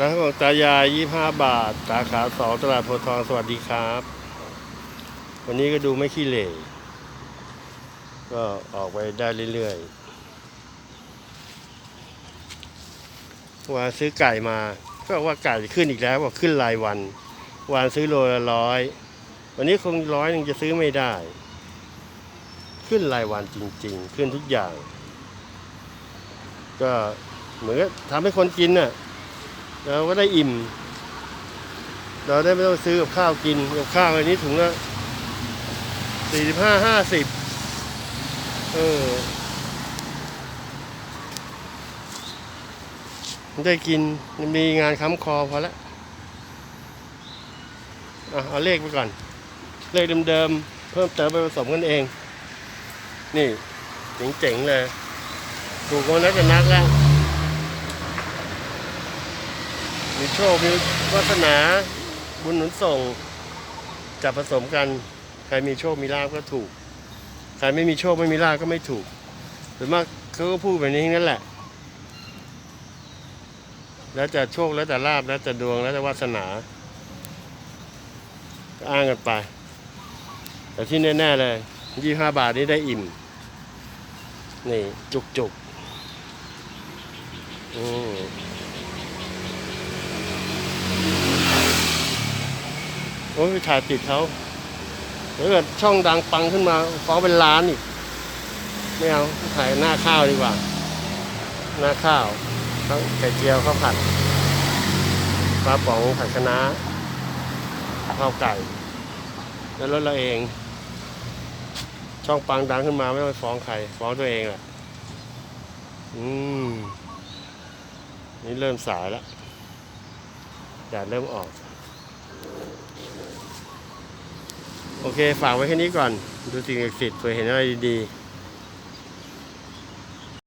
ร้าของตายายยี่ห้าบาท สาขาสองตลาดโพทองสวัสดีครับ วันนี้ก็ดูไม่ขี้เหร่ก็ออกไปได้เรื่อยๆวานซื้อไก่มาก็บอกว่าไก่ขึ้นอีกแล้วบอกขึ้นรายวัน วานซื้อโลละร้อยวันนี้คงร้อยหนึ่งจะซื้อไม่ได้ ขึ้นรายวันจริง ๆ ขึ้นทุกอย่าง ก็เหมือนทำให้คนกินน่ะ เราก็ได้อิ่ม เราได้ไม่ต้องซื้อกับข้าวกินกับข้าวอันนี้ถุงละสี่สิบห้าห้าสิบเออได้กินมีงานค้ำคอพอละอะเอาเลขไปก่อน เลขเดิมๆเพิ่มเติมไปผสมกันเอง นี่เจ๋งๆเลยถูกคนนักจะนักแล้ว มีโชคมีวาสนาบุญหนุนส่งจับผสมกันใครมีโชคมีลาบก็ถูก ใครไม่มีโชคไม่มีลาบก็ไม่ถูกส่วนมากเขาก็พูดแบบนี้ทั้งนั้นแหละ แล้วแต่โชคแล้วแต่ลาบแล้วแต่ดวงแล้วแต่วาสนาก็อ้างกันไป แต่ที่แน่ๆเลยยี่ห้าบาทนี้ได้อิ่ม นี่จุกจุกๆอืม โอ้ยถ่ายติดเขาถ้าเกิดช่องดังปังขึ้นมาฟ้องเป็นล้านอีก ไม่เอาถ่ายหน้าข้าวดีกว่า หน้าข้าวทั้งไข่เจียวข้าวผัดปลาป๋องผัดคะน้าข้าวไก่ แล้วรถเราเอง ช่องปังดังขึ้นมาไม่ต้องไปฟ้องใครฟ้องตัวเองแหละอืม นี่เริ่มสายแล้วแดดเริ่มออก โอเค ฝากไว้แค่นี้ก่อน ดูสิ่งศักดิ์สิทธิ์สวยเห็นอะไรดีๆ